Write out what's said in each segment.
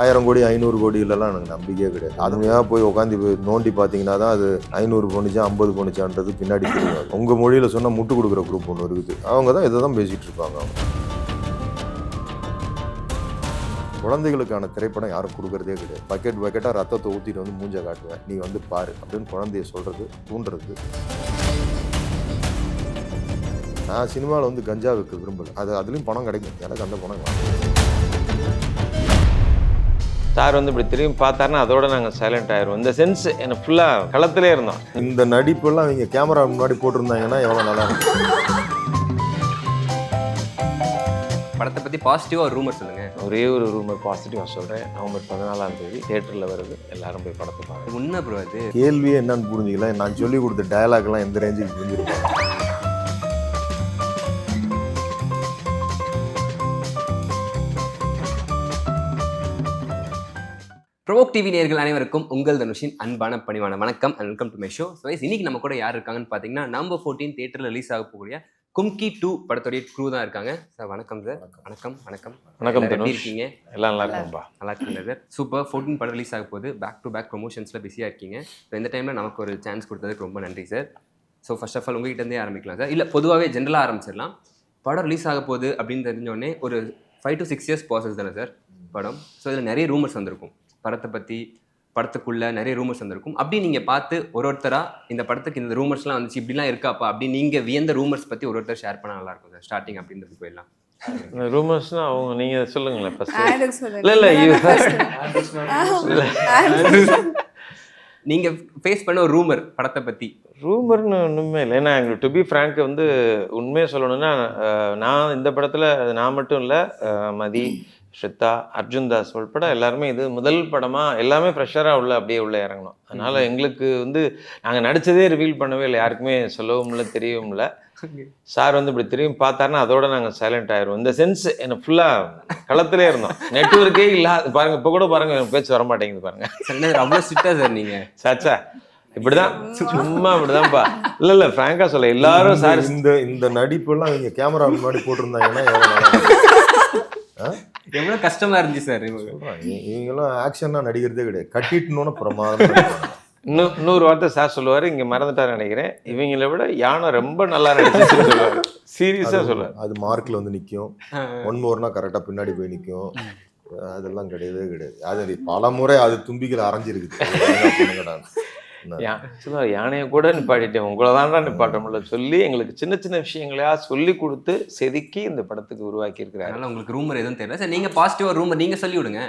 ஆயிரம் கோடி ஐநூறு கோடியிலலாம் எனக்கு நம்பிக்கையே கிடையாது. அதுமையாக போய் உட்காந்து போய் நோண்டி பார்த்தீங்கன்னா தான் அது ஐநூறு போணுச்சா ஐம்பது போணுச்சான்றது பின்னாடி தெரியும். உங்கள் மொழியில் சொன்னால் முட்டு கொடுக்குற குரூப் ஒன்று இருக்குது. அவங்க தான் இதை தான் பேசிகிட்டு இருப்பாங்க அவங்க. குழந்தைகளுக்கான திரைப்படம் யாரும் கொடுக்குறதே கிடையாது. பக்கெட் பக்கெட்டாக ரத்தத்தை ஊற்றிட்டு வந்து மூஞ்ச காட்டுவேன். நீ வந்து பாரு அப்படின்னு குழந்தைய சொல்கிறது தூண்டுறது. நான் சினிமாவில் வந்து கஞ்சா வைக்க விரும்பல. அது அதுலேயும் பணம் கிடைக்கும். எனக்கு அந்த பணம் வேணும். சார் வந்து இப்படி திரும்பி பார்த்தாருன்னா அதோட நாங்கள் சைலண்ட் ஆயிரும் இந்த சென்ஸ் எனக்கு ஃபுல்லாக களத்திலே இருந்தோம். இந்த நடிப்பெல்லாம் அவங்க கேமரா முன்னாடி போட்டிருந்தாங்கன்னா எவ்வளோ நல்லா இருக்கும். படத்தை பத்தி பாசிட்டிவா ஒரு ரூமர் சொல்லுங்க. ஒரே ஒரு ரூமர் பாசிட்டிவாக சொல்கிறேன் நவம்பர் பதினாலாம் தேதி தேட்டரில் வருது. எல்லாரும் போய் படத்தை பாருங்க அது உண்மை ப்ரோ அது கேள்வியே என்னன்னு புரிஞ்சுக்கல. நான் சொல்லி கொடுத்த டயலாக்லாம் எந்த ரேஞ்சுக்கு புரிஞ்சிருப்பாங்க ப்ரோக் டிவி நேயர்கள் அனைவருக்கும் உங்கள் தனுஷின் அன்பான பணிவான வணக்கம் and welcome to my show so இன்னைக்கு நம்ம கூட யார் இருக்காங்கன்னு பார்த்தீங்கன்னா நம்பர் ஃபோர்டீன் தேட்டரில் ரிலீஸ் ஆக போகக்கூடிய கும்கி டூ படத்துடைய க்ரூ தான் இருக்காங்க. சார் வணக்கம் சார் வணக்கம். வணக்கம் வணக்கம். எப்படி இருக்கீங்க? எல்லாம் நல்லா இருக்கும்பா. நல்லா இருக்கீங்க சார் சூப்பர் ஃபோர்டீன் படம் ரிலீஸ் ஆக போகுது. பேக் டு பேக் ப்ரொமோஷன்ஸில் பிஸியாக இருக்கீங்க. ஸோ இந்த டைமில் நமக்கு ஒரு சான்ஸ் கொடுத்ததுக்கு ரொம்ப நன்றி sir so first of all உங்ககிட்ட இருந்தே ஆரம்பிக்கலாம் சார் இல்லை பொதுவாகவே ஜென்ரலாக ஆரம்பிச்சிடலாம். படம் ரிலீஸ் ஆக போகுது அப்படின்னு தெரிஞ்ச உடனே ஒரு five to six years process தானே சார் படம். ஸோ இதில் நிறைய ரூமர்ஸ் வந்திருக்கும். படத்தை பற்றி படத்துக்குள்ள நிறைய ரூமர்ஸ் வந்திருக்கும். அப்படி நீங்கள் பார்த்து ஒரு ஒருத்தராக இந்த படத்துக்கு இந்த ரூமர்ஸ்லாம் வந்துச்சு இப்படிலாம் இருக்காப்பா அப்படி நீங்கள் வியந்த ரூமர்ஸ் பற்றி ஒரு ஒருத்தர் ஷேர் பண்ண நல்லா இருக்கும் சார் ஸ்டார்டிங் அப்படின்றது போயிடலாம் இந்த ரூமர்ஸ்னால் அவங்க நீங்கள் சொல்லுங்களேன் சொல்லுங்க. இல்லை இல்லை நீங்கள் ஃபேஸ் பண்ண ஒரு ரூமர் படத்தை பற்றி ரூமர்னு ஒன்றுமே இல்லை. ஏன்னா எங்களுக்கு டு பி ஃப்ரேங்க் வந்து உண்மையை சொல்லணும்னா நான் இந்த படத்தில் நான் மட்டும் இல்லை மதி ஸ்ரித்தா அர்ஜுன் தாஸ் உள்பட எல்லாருமே இது முதல் படமாக எல்லாமே ஃப்ரெஷராக உள்ள அப்படியே உள்ள இறங்கணும். அதனால் எங்களுக்கு வந்து நாங்கள் நடித்ததே ரிவீல் பண்ணவே இல்லை. யாருக்குமே சொல்லவும் இல்லை தெரியவும் இல்லை. சார் வந்து இப்படி திரும்பி பார்த்தாருன்னா அதோட நாங்கள் சைலண்ட் ஆயிரும் இந்த சென்ஸ் எனக்கு ஃபுல்லாக களத்திலே இருந்தோம். நெட்ஒர்க்கே இல்லாத பாருங்க இப்போ கூட பாருங்க எனக்கு பேச்சு வர மாட்டேங்குது பாருங்க. சார் என்ன சார் அவ்வளோ ஸ்ட்ரிக்டாக சார் நீங்கள் சாச்சா இப்படிதான் சும்மா இப்படிதான்ப்பா. இல்ல இல்ல பிராங்கா சொல்ல எல்லாரும் சார் இந்த இந்த நடிப்பெல்லாம் அவங்க கேமரா முன்னாடி போட்டிருந்தாங்கன்னா எவ்வளோ கஷ்டமாக இருந்துச்சு சார் இவங்க? சொல்றேன். இ- இவங்கெல்லாம் ஆக்ஷனாக நடிக்கிறதே கிடையாது. கட்டிட்டுனோன்னு பிரமாதம். இன்னும் இன்னொரு வார்த்தை சார் சொல்லுவாரு இங்க மறந்துட்டாரு நினைக்கிறேன். இவங்களை விட யானை ரொம்ப நல்லா நடிச்சுன்னு சொல்லுவாரு. சீரியஸா அது- சொல்லுவாரு. அது மார்க்ல வந்து நிற்கும் ஒன் மோர்னா கரெக்டாக பின்னாடி போய் நிற்கும் அதெல்லாம் கிடையவே கிடையாது. அது பல முறை அது தும்பிக்கையில் அரைஞ்சிருக்குது. சொல்லுவாரு யானையை கூட நிப்பாட்டிட்டேன். உங்களை தான்டா நிப்பாட்ட முடியல. சொல்லி எங்களுக்கு சின்ன சின்ன விஷயங்களையா சொல்லி கொடுத்து செதுக்கி இந்த படத்துக்கு உருவாக்கி இருக்கிறாரு அதனால உங்களுக்கு ரூமர் எதுவும் தெரியல. சார் நீங்கள் பாசிட்டிவாக ரூமர் நீங்கள் சொல்லி விடுங்க.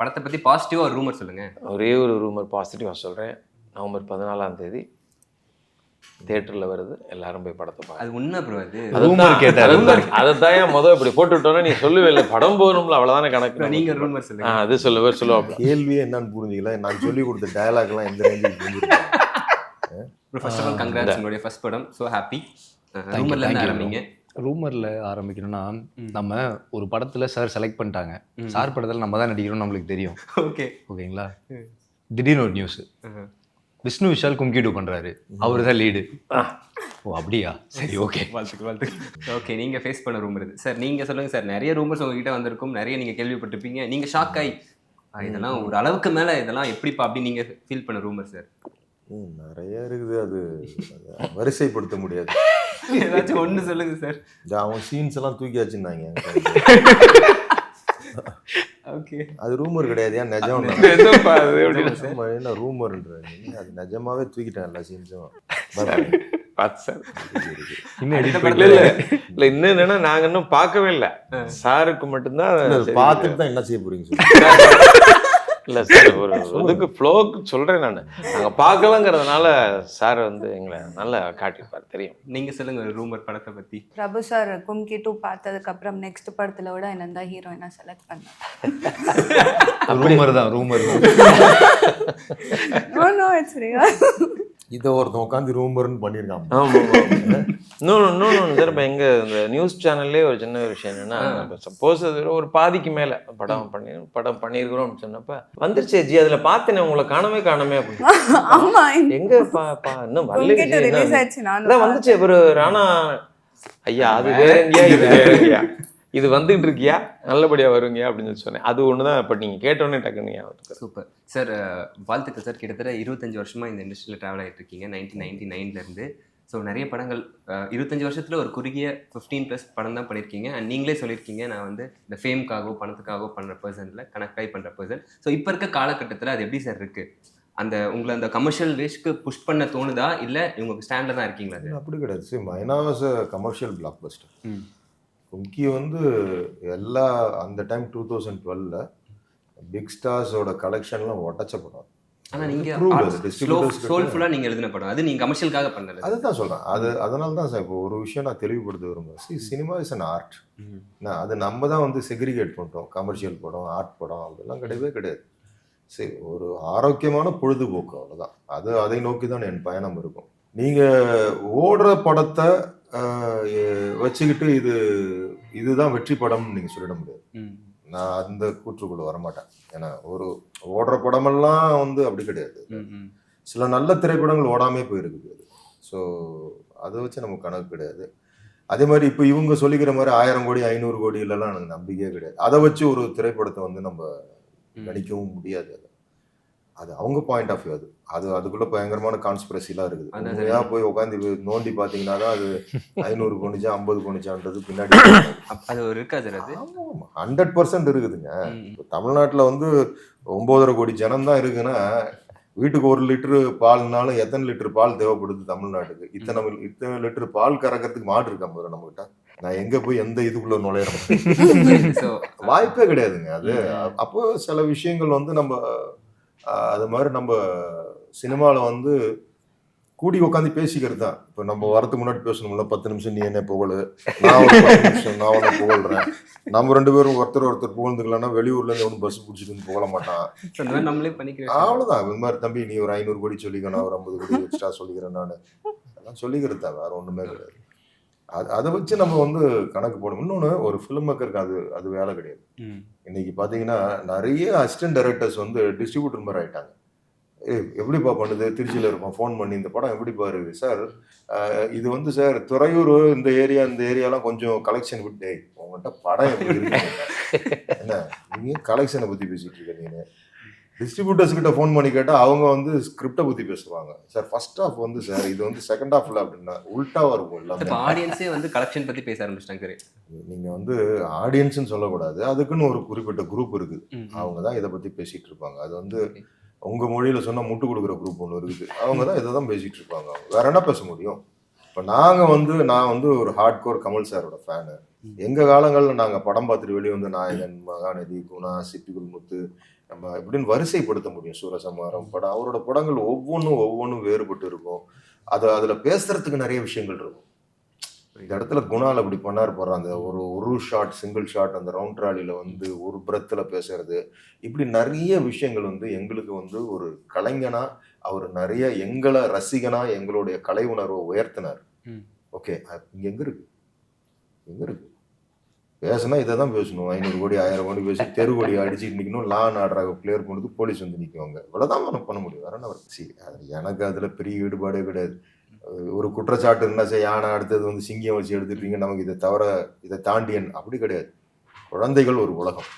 படத்தை பற்றி பாசிட்டிவாக ஒரு ரூமர் சொல்லுங்க. ஒரே ஒரு ரூமர் பாசிட்டிவா சொல்றேன். நவம்பர் பதினாலாம் தேதி தியேட்டர்ல வருது. எல்லாரும் போய் படத்தை பாருங்க. அது உண்மை ப்ரோ அது. அதுதான் அதுதான் அதைத்தான் ஏன் முத இப்படி போட்டுட்டோன்னா நீ சொல்லுவே இல்லை. படம் போகணும்ல அவ்வளவுதானே கணக்கு. நீங்க. ரூமர் சொல்லுங்க. அது சொல்லுவார் சொல்லுவாப்ல. கேள்வியே என்னன்னு புரிஞ்சுக்கல. நான் சொல்லி கொடுத்த டயலாக்லாம் எந்த ரேஞ்சுக்கு புரிஞ்சிருப்பாங்க ஃபர்ஸ்ட் ஆஃப் ஆல் கங்க்ராட்ஸ் உங்களுடைய ஃபர்ஸ்ட் படம். ஸோ ஹாப்பி ரூமர்ல இருந்து ஆரம்பிங்க? ரூமர்ல ஆரம்பிக்கணும்னா நம்ம ஒரு படத்துல சார் செலக்ட் பண்ணிட்டாங்க. சார் படத்துல நம்ம தான் நடிக்கிறோம் நம்மளுக்கு தெரியும். ஓகே ஓகேங்களா திடீர்னு ஒரு நியூஸ் விஷ்ணு விஷால் கும்கி டூ பண்றாரு. அவர் தான் லீடு ஓ அப்படியா? சரி ஓகே வாழ்த்துக்கு வாழ்த்துக்கு ஓகே நீங்க ஃபேஸ் பண்ண ரூமர் இது. சார் நீங்க சொல்லுங்க சார் நிறைய ரூமர்ஸ் உங்ககிட்ட வந்திருக்கும். நிறைய நீங்க கேள்விப்பட்டிருப்பீங்க. நீங்க ஷாக் ஆகி இதெல்லாம் ஒரு அளவுக்கு மேல இதெல்லாம் எப்படிப்பா அப்படி நீங்க ஃபீல் பண்ண ரூமர் சார் நிறைய இருக்குது அது. வரிசைப்படுத்த முடியாது. ஏதாச்சும் ஒண்ணு சொல்லுங்க சார். அவன் சீன்ஸ் எல்லாம் தூக்கி வச்சிருந்தாங்க ஓகே. அது ரூமர் கிடையாது. ஏன் நிஜம் என்ன ரூமர்ன்ற அது நிஜமாவே தூக்கிட்டேன் எல்லா சீன்ஸும் இன்னும் என்னன்னா நாங்க இன்னும் பார்க்கவே இல்லை. சாருக்கு மட்டும்தான். பார்த்துட்டு தான் என்ன செய்ய போறீங்க இல்ல சார் ஒரு இதுக்கு ஃப்ளோக்கு சொல்றேன் நான். நாங்க பார்க்கலங்கிறதுனால சார் வந்து எங்களை நல்லா காட்டியிருப்பார் தெரியும். நீங்க சொல்லுங்க ரூமர் படத்தை பத்தி. பிரபு சார் கும்கி டூ பார்த்ததுக்கு அப்புறம் நெக்ஸ்ட் படத்துல விட என்ன தான் ஹீரோயினா செலக்ட் பண்ணாங்க ரூமர் தான் ரூமர் நோ இட்ஸ் ரியல் இதை ஒருத்தன் உட்காந்து ரூமர்னு பண்ணியிருக்கான் ஆமா இன்னொன்று இன்னொன்று சார் இப்போ எங்க இந்த நியூஸ் சேனல்லே ஒரு சின்ன ஒரு விஷயம் என்னன்னா சப்போஸ் அது ஒரு பாதிக்கு மேல படம் பண்ணி படம் பண்ணியிருக்கிறோம் அப்படின்னு சொன்னப்ப வந்துருச்சே ஜி. அதுல பார்த்தேனே உங்களை காணவே காணமே அப்படின்னு ஆமா. எங்க பா பா இன்னும் நானும் வந்துச்சு ஒரு ராணா ஐயா அது வேற எங்கேயா இது வேற எங்கேயா. இது வந்துகிட்டு இருக்கியா நல்லபடியாக வருவீங்க அப்படின்னு சொல்லி சொன்னேன். அது ஒன்று தான் இப்போ நீங்கள் கேட்டோன்னே டக்குன்னு ஞாபகம். சூப்பர். சார் வாழ்த்துக்கள் சார். கிட்டத்தட்ட இருபத்தஞ்சு வருஷமா இந்த இண்டஸ்ட்ரியில் ட்ராவல் ஆகிட்டு இருக்கீங்க. நைன்டீன் நைன்டி நைன்லேருந்து ஸோ நிறைய படங்கள் இருபத்தஞ்சு வருஷத்துல ஒரு குறுகிய ஃபிஃப்டீன் ப்ளஸ் படம் தான் பண்ணியிருக்கீங்க. அண்ட் நீங்களே சொல்லியிருக்கீங்க நான் வந்து இந்த ஃபேம்க்காகவோ பணத்துக்காகவோ பண்ணுற பர்சனில் கனெக்ட் ஆகி பண்ணுற பர்சன் ஸோ இப்போ இருக்க காலகட்டத்தில் அது எப்படி சார் இருக்கு? அந்த உங்களை அந்த கமர்ஷியல் வேஸ்ட்க்கு புஷ் பண்ண தோணுதா? இல்லை இவங்க ஸ்டாண்டில் தான் இருக்கீங்களா அது அப்படி கிடையாது. சரி மைனா வாஸ் கமர்ஷியல் பிளாக் பஸ்டர் ம். கும்கி வந்து எல்லா அந்த டைம் டூ தௌசண்ட் டுவெல்ல பிக் ஸ்டார்ஸோட கலெக்ஷன்லாம் உடச்ச படம். distributors கிட்ட- சோல்ஃபுல்லாக நீங்கள் எழுதின படம். அது நீங்கள் கமர்ஷியலுக்காக பண்ணல. அதுதான் சொல்றேன். அது அதனால தான் சார் இப்போ ஒரு விஷயம் நான் தெளிவுபடுத்த விரும்புகிறேன் சி சினிமா இஸ் அன் ஆர்ட் நான் அது நம்ம தான் வந்து செக்ரிகேட் பண்ணிட்டோம். கமர்ஷியல் படம் ஆர்ட் படம் அதெல்லாம் கிடையவே கிடையாது. சரி ஒரு ஆரோக்கியமான பொழுதுபோக்கு அவ்வளோதான் அது அதை நோக்கி தான் என் பயணம் இருக்கும். நீங்கள் ஓடுற படத்தை வச்சுக்கிட்டு இது இதுதான் வெற்றி படம்னு நீங்கள் சொல்லிட முடியாது. நான் அந்த கூற்றுக்குள்ள வரமாட்டேன். ஏன்னா ஒரு ஓடுற படமெல்லாம் வந்து அப்படி கிடையாது. சில நல்ல திரைப்படங்கள் ஓடாமே போயிருக்குது ஸோ அதை வச்சு நமக்கு கணக்கு கிடையாது. அதே மாதிரி இப்போ இவங்க சொல்லிக்கிற மாதிரி ஆயிரம் கோடி ஐநூறு கோடியிலலாம் எனக்கு நம்பிக்கையே கிடையாது. அதை வச்சு ஒரு திரைப்படத்தை வந்து நம்ம ம். கணிக்கவும் முடியாது அது அவங்க பாயிண்ட் ஆஃப் வியூ அது. அது அதுக்குள்ள பயங்கரமான கான்ஸ்பிரசிலாம் இருக்குது. அதான் உண்மையா போய் உட்காந்து நோண்டி பார்த்தீங்கன்னா தான் அது ஐநூறு போணுச்சா ஐம்பது போணுச்சான்றது பின்னாடி அது ஒரு இருக்கா சார் அது? ஹண்ட்ரட் பர்சன்ட் இருக்குதுங்க. தமிழ்நாட்டில் வந்து ஒன்பதரை கோடி ஜனம் தான் இருக்குன்னா வீட்டுக்கு ஒரு லிட்டரு பால்னாலும் எத்தனை லிட்டர் பால் தேவைப்படுது தமிழ்நாட்டுக்கு? இத்தனை இத்தனை லிட்டர் பால் கறக்கிறதுக்கு மாடு இருக்கா முதல்ல நம்மகிட்ட? நான் எங்க போய் எந்த இதுக்குள்ள நுழையிறேன் ஸோ வாய்ப்பே கிடையாதுங்க அது. அப்போ சில விஷயங்கள் வந்து நம்ம அது மாதிரி நம்ம சினிமாவில் வந்து கூடி உட்காந்து பேசிக்கிறது தான் இப்போ நம்ம வரதுக்கு முன்னாடி பேசணும்ல பத்து நிமிஷம் நீ என்ன புகழு நான் ஒரு நிமிஷம் நான் உன்னை புகழ்றேன். நம்ம ரெண்டு பேரும் ஒருத்தர் ஒருத்தர் புகழ்ந்துக்கலாம்னா வெளியூர்ல இருந்து ஒன்றும் பஸ் பிடிச்சிட்டு வந்து புகழ மாட்டான். நம்மளே பண்ணிக்கிறோம் அவ்வளவுதான். இந்த மாதிரி தம்பி நீ ஒரு ஐநூறு கோடி சொல்லிக்க நான் ஒரு ஐம்பது கோடி எக்ஸ்ட்ரா சொல்லிக்கிறேன் நான். அதெல்லாம் சொல்லிக்கிறது தான் வேற ஒண்ணுமே கிடையாது. அது அதை வச்சு நம்ம வந்து கணக்கு போடணும். இன்னொன்று ஒரு ஃபிலிம் மேக்கருக்கு அது அது வேலை கிடையாது. இன்னைக்கு பார்த்தீங்கன்னா நிறைய அசிஸ்டன்ட் டைரக்டர்ஸ் வந்து டிஸ்ட்ரிபியூட்டர் மாதிரி ஆயிட்டாங்க. ஏய் எப்படிப்பா பண்ணுது? திருச்சியில் இருப்போம் ஃபோன் பண்ணி இந்த படம் எப்படிப்பா இருக்கு சார் இது வந்து சார் துறையூர் இந்த ஏரியா இந்த ஏரியாலாம் கொஞ்சம் கலெக்ஷன் விட்டு உங்கள்கிட்ட படம் எப்படி என்ன நீங்க கலெக்ஷனை பற்றி பேசிட்டு இருக்க நீங்க டிஸ்ட்ரிபியூட்டர்ஸ் கிட்ட ஃபோன் பண்ணி கேட்டால் அவங்க வந்து ஸ்கிரிப்டை பற்றி பேசுவாங்க. சார் ஃபர்ஸ்ட் ஹாஃப் வந்து சார் இது வந்து செகண்ட் ஹாஃப்ல அப்படின்னா உல்ட்டாவா இருக்கும் இப்போ ஆடியன்ஸே வந்து கலெக்ஷன் பத்தி பேச ஆரம்பிச்சிட்டாங்க சார் நீங்க வந்து ஆடியன்ஸ்னு சொல்லக்கூடாது. அதுக்குன்னு ஒரு குறிப்பிட்ட குரூப் இருக்குது அவங்க தான் இதை பத்தி பேசிட்டு இருப்பாங்க. அது வந்து உங்க மொழியில சொன்னா முட்டு கொடுக்குற குரூப் ஒன்று இருக்குது. அவங்க தான் இதை தான் பேசிட்டு இருப்பாங்க. வேற என்ன பேச முடியும்? இப்போ நாங்கள் வந்து நான் வந்து ஒரு ஹார்ட் கோர் கமல் சாரோட ஃபேனு எங்கள் காலங்களில் நாங்கள் படம் பார்த்துட்டு வெளியே வந்து நாயகன் மகாநதி குணா சிப்பி குல்முத்து நம்ம இப்படின்னு வரிசைப்படுத்த முடியும் சூரசம்ஹாரம் படம் அவரோட படங்கள் ஒவ்வொன்றும் ஒவ்வொன்றும் வேறுபட்டு இருக்கும். அது அதில் பேசுறதுக்கு நிறைய விஷயங்கள் இருக்கும். இந்த இடத்துல குணால் அப்படி பண்ணார் போடுற அந்த ஒரு ஒரு ஷாட் சிங்கிள் ஷாட் அந்த ரவுண்ட் ட்ராலியில் வந்து ஒரு பிரத்தில் பேசுறது. இப்படி நிறைய விஷயங்கள் வந்து எங்களுக்கு வந்து ஒரு கலைஞனாக அவர் நிறைய எங்களை ரசிகனா எங்களுடைய கலை உணர்வை உயர்த்தினார். ஓகே இங்க எங்க இருக்கு? எங்க இருக்கு? பேசுனா இதை தான் பேசணும். ஐநூறு கோடி ஆயிரம் கோடி பேசி தெரு கோடி அடிச்சுட்டு நிற்கணும் லா ஆடுறாங்க பிளேயர் பண்ணுறது போலீஸ் வந்து நிற்குவாங்க இவ்வளோதான் நம்ம பண்ண முடியும். வேற என்ன சி எனக்கு அதில் பெரிய ஈடுபாடே கிடையாது. ஒரு குற்றச்சாட்டு என்ன செய்ய யானை அடுத்தது வந்து சிங்கம் வச்சு எடுத்துட்டீங்க நமக்கு இதை தவிர இதை தாண்டியன். அப்படி கிடையாது. குழந்தைகள் ஒரு உலகம்.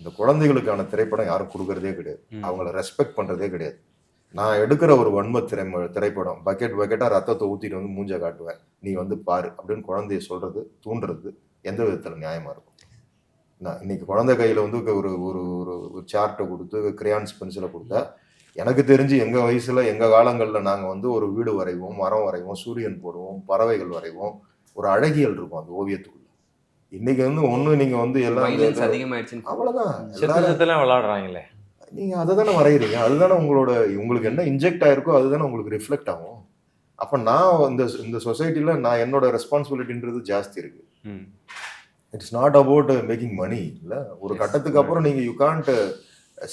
இந்த குழந்தைகளுக்கான திரைப்படம் யாரும் கொடுக்கறதே கிடையாது. அவங்கள ரெஸ்பெக்ட் பண்றதே கிடையாது. நான் எடுக்கிற ஒரு வன்ம திரை திரைப்படம் பக்கெட் பக்கெட்டா ரத்தத்தை ஊத்திட்டு வந்து மூஞ்ச காட்டுவேன். நீ வந்து பாரு அப்படின்னு குழந்தைய சொல்றது தூண்டுறது எந்த விதத்துல நியாயமா இருக்கும்? நான் இன்னைக்கு குழந்தை கையில வந்து ஒரு ஒரு ஒரு சார்ட்டை கொடுத்து கிரையான்ஸ் பென்சிலை கொடுத்தா எனக்கு தெரிஞ்சு எங்க வயசுல எங்க காலங்கள்ல நாங்க வந்து ஒரு வீடு வரைவோம் மரம் வரைவோம் சூரியன் போடுவோம் பறவைகள் வரைவோம் ஒரு அழகியல் இருக்கும் அந்த ஓவியத்துக்குள்ள. இன்னைக்கு வந்து ஒண்ணு நீங்க வந்து எல்லாம் எல்லாரும் செத்துலாம் விளாடுறாங்களே நீங்க அதை தானே வரைகிறீங்க அதுதானே உங்களோட உங்களுக்கு என்ன இன்ஜெக்ட் ஆயிருக்கோ அதுதானே உங்களுக்கு ரிஃப்ளெக்ட் ஆகும். அப்ப நான் இந்த இந்த சொசைட்டில நான் என்னோட ரெஸ்பான்சிபிலிட்டின்றது ஜாஸ்தி இருக்கு. It's not about making money இல்ல. ஒரு. கட்டத்துக்கு அப்புறம் நீங்க you can't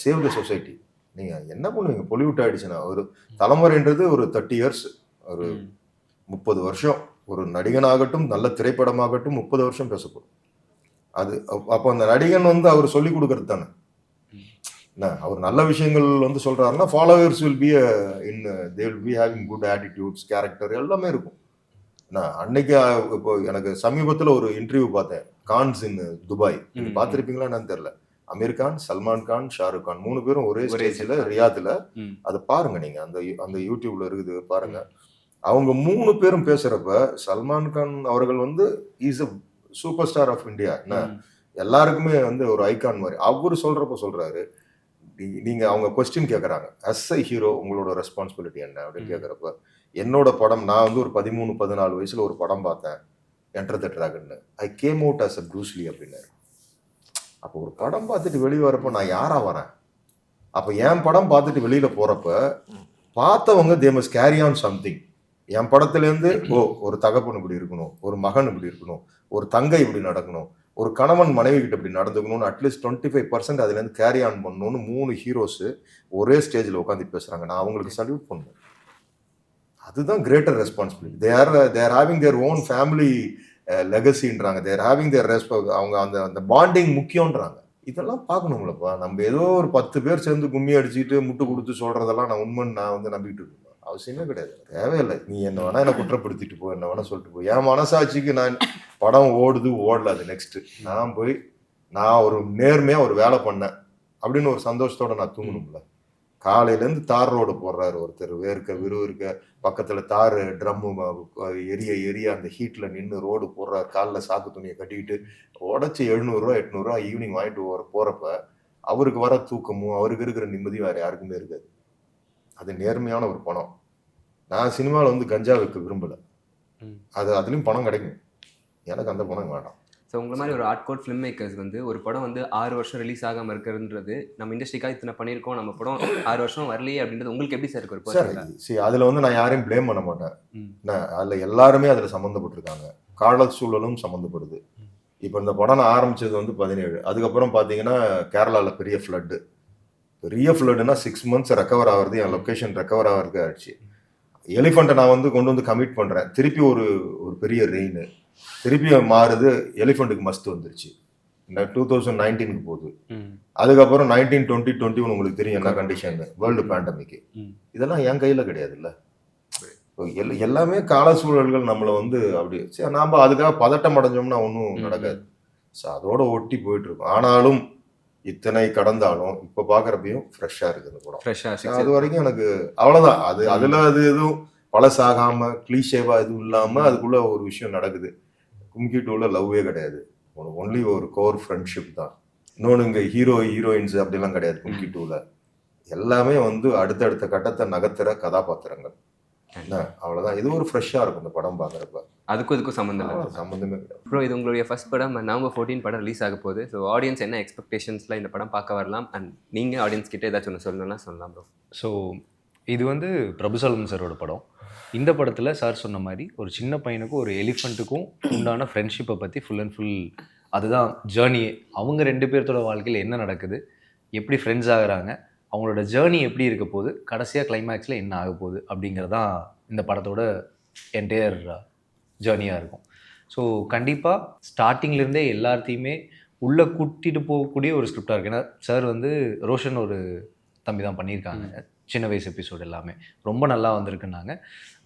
save the society நீங்க என்ன பண்ணுவீங்க? பொல்யூட் ஆயிடுச்சுன்னா ஒரு தலைமுறைன்றது ஒரு தேர்ட்டி இயர்ஸ் ஒரு. முப்பது வருஷம். ஒரு நடிகனாகட்டும் நல்ல திரைப்படமாகட்டும் முப்பது வருஷம் பேசப்படும். அது அப்ப- அப்போ அந்த நடிகன் வந்து அவர் சொல்லி கொடுக்கறது தானே என்ன அவர் நல்ல விஷயங்கள் வந்து சொல்றாருன்னா followers will be in they will be having good attitudes character எல்லாமே இருக்கும். நான் அன்னைக்கு இப்போ எனக்கு சமீபத்தில் ஒரு இன்டர்வியூ பார்த்தேன் கான்ஸ் இன் துபாய். பார்த்திருப்பீங்களா என்னன்னு தெரியல. அமீர் கான் சல்மான் கான் ஷாருக் கான் மூணு பேரும் ஒரே ஸ்டேஜ்ல ம். அதை பாருங்க நீங்க அந்த அந்த யூடியூப்ல இருக்குது பாருங்க. அவங்க மூணு பேரும் பேசுறப்ப சல்மான் கான் அவர்கள் வந்து is a super star of India என்ன. எல்லாருக்குமே வந்து ஒரு ஐகான் மாதிரி. அவர் சொல்றப்ப சொல்றாரு நீ- நீங்க அவங்க கொஸ்டின் கேக்குறாங்க. அஸ் ஐ ஹீரோ உங்களோட ரெஸ்பான்சிபிலிட்டி என்ன அப்படின்னு ம். கேக்குறப்ப என்னோட படம் நான் வந்து ஒரு பதிமூணு பதினாலு வயசுல ஒரு படம் பார்த்தேன். Enter the Dragon I came out as a Bruce Lee அப்படின்னாரு. அப்போ ஒரு படம் பார்த்துட்டு வெளியே வரப்போ நான் யாரா வரேன்? அப்போ என் படம் பார்த்துட்டு வெளியில போறப்ப பார்த்தவங்க தே மஸ் கேரி ஆன் சம்திங் என் படத்துலேருந்து ஓ ஒரு தகப்பன் இப்படி இருக்கணும் ஒரு மகன் இப்படி இருக்கணும் ஒரு தங்கை இப்படி நடக்கணும் ஒரு கணவன் மனைவி கிட்ட இப்படி நடந்துக்கணும்னு at least twenty five percent அதுலேருந்து கேரி ஆன் பண்ணணும்னு மூணு ஹீரோஸ் ஒரே ஸ்டேஜில் உட்காந்து பேசுறாங்க. நான் அவங்களுக்கு சல்யூட் பண்ணுவேன் அதுதான் greater responsibility they are their having their own family லெகசின்றாங்க their having their ரெஸ்ப அவங்க அந்த அந்த பாண்டிங் முக்கியன்றாங்க இதெல்லாம் பார்க்கணுங்களப்பா நம்ம ஏதோ ஒரு பத்து பேர் சேர்ந்து கும்மி அடிச்சுட்டு முட்டு கொடுத்து சொல்றதெல்லாம் நான் உண்மைன்னு நான் வந்து நம்பிட்டு இருக்கேன். அவசியமே கிடையாது. தேவையில்லை. நீ என்ன வேணா என்ன குற்றப்படுத்திட்டு போ என்ன வேணா சொல்லிட்டு போ. என் மனசாட்சிக்கு நான் படம் ஓடுது ஓடல அது நெக்ஸ்ட் நான் போய் நான் ஒரு நேர்மையா ஒரு வேலை பண்ணேன் அப்படின்னு ஒரு சந்தோஷத்தோட நான் தூங்கணும்ல. காலையிலேருந்து தார் ரோடு போடுறாரு ஒருத்தர். வேர்க்க விறுவிறுக்க பக்கத்துல தார் ட்ரம்மு எரிய எரிய அந்த ஹீட்ல நின்று ரோடு போடுறாரு. காலில் சாக்கு துணியை கட்டிக்கிட்டு உடச்சி எழுநூறுவா எட்நூறுவா ஈவினிங் வாங்கிட்டு வர போறப்ப அவருக்கு வர தூக்கமும் அவருக்கு இருக்கிற நிம்மதியும் வேற யாருக்குமே இருக்காது. அது நேர்மையான ஒரு பணம். நான் சினிமாவில் வந்து கஞ்சா வைக்க விரும்பல. அது அதுலயும் பணம் கிடைக்கும். எனக்கு அந்த பணம் வேண்டாம் ஸோ உங்களை மாதிரி ஒரு ஆர்ட் கோட் ஃபிலிம் மேக்கர்ஸ் வந்து ஒரு படம் வந்து ஆறு வருஷம் ரிலீஸ் ஆகாமல் இருக்கிறதுன்றது நம்ம இண்டஸ்ட்ரிக்காக இத்தனை பண்ணியிருக்கோம் நம்ம படம் ஆறு வருஷம் வரலையே அப்படின்றது உங்களுக்கு எப்படி சார் இருக்கு சார்? சரி அதுல வந்து நான் யாரையும் ப்ளேம் பண்ண மாட்டேன். என்ன, அதுல எல்லாருமே அதுல சம்மந்தப்பட்டிருக்காங்க. காடல் சூழலும் சம்மந்தப்படுது. இப்போ இந்த படம் நான் ஆரம்பிச்சது வந்து பதினேழு. அதுக்கப்புறம் பார்த்தீங்கன்னா கேரளால பெரிய ஃப்ளட்டு பெரிய ஃப்ளட்டுனா சிக்ஸ் மந்த்ஸ் ரெக்கவர் ஆகிறது என் லொக்கேஷன் ரெக்கவர் ஆகிறதுக்கு ஆயிடுச்சு. எலிஃபண்ட்டை நான் வந்து கொண்டு வந்து கமிட் பண்றேன். திருப்பி ஒரு ஒரு பெரிய ரெயின் திருப்பி மாறுது எலிஃபண்ட்டுக்கு மஸ்ட் வந்துருச்சு. டூ தௌசண்ட் நைன்டீனுக்கு போகுது. அதுக்கப்புறம் நைன்டீன் டுவெண்ட்டி டுவெண்ட்டி ஒன் உங்களுக்கு தெரியும் என்ன கண்டிஷன் வேர்ல்டு பேண்டமிக் ம். இதெல்லாம் என் கையில கிடையாதுல்ல. எல் எல்லாமே கால சூழல்கள் நம்மளை வந்து அப்படி சரி நாம அதுக்காக பதட்டம் அடைஞ்சோம்னா ஒன்றும். நடக்காது. ஸோ அதோட ஒட்டி போயிட்டு இருக்கும். ஆனாலும் இத்தனை கடந்தாலும் இப்போ பார்க்குறப்பையும் ஃப்ரெஷ்ஷாக இருக்குது படம். ஃப்ரெஷ்ஷாக அது வரைக்கும் எனக்கு அவ்வளோதான் அது அதுல அது எதுவும் பழசாகாம கிளீஷேவா எதுவும் இல்லாம அதுக்குள்ள ஒரு விஷயம் நடக்குது. கும்கி டூல லவ்வே கிடையாது ஒன்லி ஒரு கோர் ஃப்ரெண்ட்ஷிப் தான். இன்னொன்று இங்க ஹீரோ ஹீரோயின்ஸ் அப்படிலாம் கிடையாது கும்கி டூல எல்லாமே வந்து அடுத்தடுத்த கட்டத்தை நகர்த்துற கதாபாத்திரங்கள். என்ன? அவ்வளவுதான். இது ஒரு ஃப்ரெஷ்ஷா இருக்கும் இந்த படம் பார்க்குறப்ப. அதுக்கும் இதுக்கும் சம்மந்தம் இல்லை. சம்மந்தமே கிடையாது. ப்ரோ இது உங்களுடைய ஃபர்ஸ்ட் படம் நவம்பர் ஃபோர்டீன் படம் ரிலீஸ் ஆக போகுது. ஸோ ஆடியன்ஸ் என்ன எக்ஸ்பெக்டேஷன்ஸில் இந்த படம் பார்க்க வரலாம்? அண்ட் நீங்கள் ஆடியன்ஸ் கிட்ட ஏதாச்சும் ஒன்று சொல்லணும்னா சொல்லலாம் ப்ரோ ஸோ இது வந்து பிரபுசலம் சாரோட படம். இந்த படத்தில் சார் சொன்ன மாதிரி ஒரு சின்ன பையனுக்கும் ஒரு எலிஃபண்ட்டுக்கும் உண்டான ஃப்ரெண்ட்ஷிப்பை பற்றி ஃபுல் அண்ட் ஃபுல் அதுதான் ஜேர்னியே அவங்க ரெண்டு பேர்த்தோட வாழ்க்கையில் என்ன நடக்குது? எப்படி ஃப்ரெண்ட்ஸ் ஆகுறாங்க? அவங்களோட ஜேர்னி எப்படி இருக்க போகுது? கடைசியாக கிளைமேக்ஸில் என்ன ஆக போகுது? அப்படிங்கிறதான் இந்த படத்தோட என்டையர் ஜேர்னியாக இருக்கும். ஸோ கண்டிப்பாக ஸ்டார்டிங்லேருந்தே எல்லாத்தையுமே உள்ளே கூட்டிகிட்டு போகக்கூடிய ஒரு ஸ்கிரிப்டாக இருக்குது ஏன்னா சார் வந்து ரோஷன் ஒரு தம்பி தான் பண்ணியிருக்காங்க. சின்ன வயசு எபிசோடு எல்லாமே. ரொம்ப நல்லா வந்திருக்குன்னாங்க.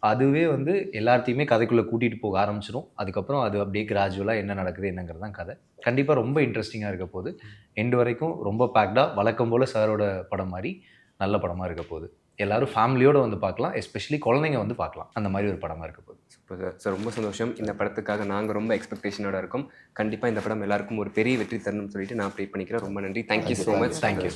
அதுவே வந்து எல்லாத்தையுமே கதைக்குள்ளே கூட்டிகிட்டு போக ஆரம்பிச்சிடும் அதுக்கப்புறம் அது அப்படியே கிராஜுவலாக என்ன நடக்குது என்னங்கிறது தான் கதை. கண்டிப்பாக ரொம்ப இன்ட்ரெஸ்டிங்காக இருக்க போகுது எண்டு வரைக்கும் ரொம்ப பேக்டாக வழக்கம் போல் சாரோட படம் மாதிரி நல்ல படமாக இருக்க போகுது எல்லாரும் ஃபேமிலியோடு வந்து பார்க்கலாம் எஸ்பெஷலி குழந்தைங்க வந்து பார்க்கலாம். அந்த மாதிரி ஒரு படமாக இருக்க போகுது சூப்பர் சார் சார் ரொம்ப சந்தோஷம். இந்த படத்துக்காக நாங்கள் ரொம்ப எக்ஸ்பெக்டேஷனோட இருக்கோம். கண்டிப்பாக இந்த படம் எல்லாருக்கும் ஒரு பெரிய வெற்றி தரணும்னு சொல்லிட்டு நான் ப்ரே பண்ணிக்கிறேன். ரொம்ப நன்றி. Thank you so much thank you.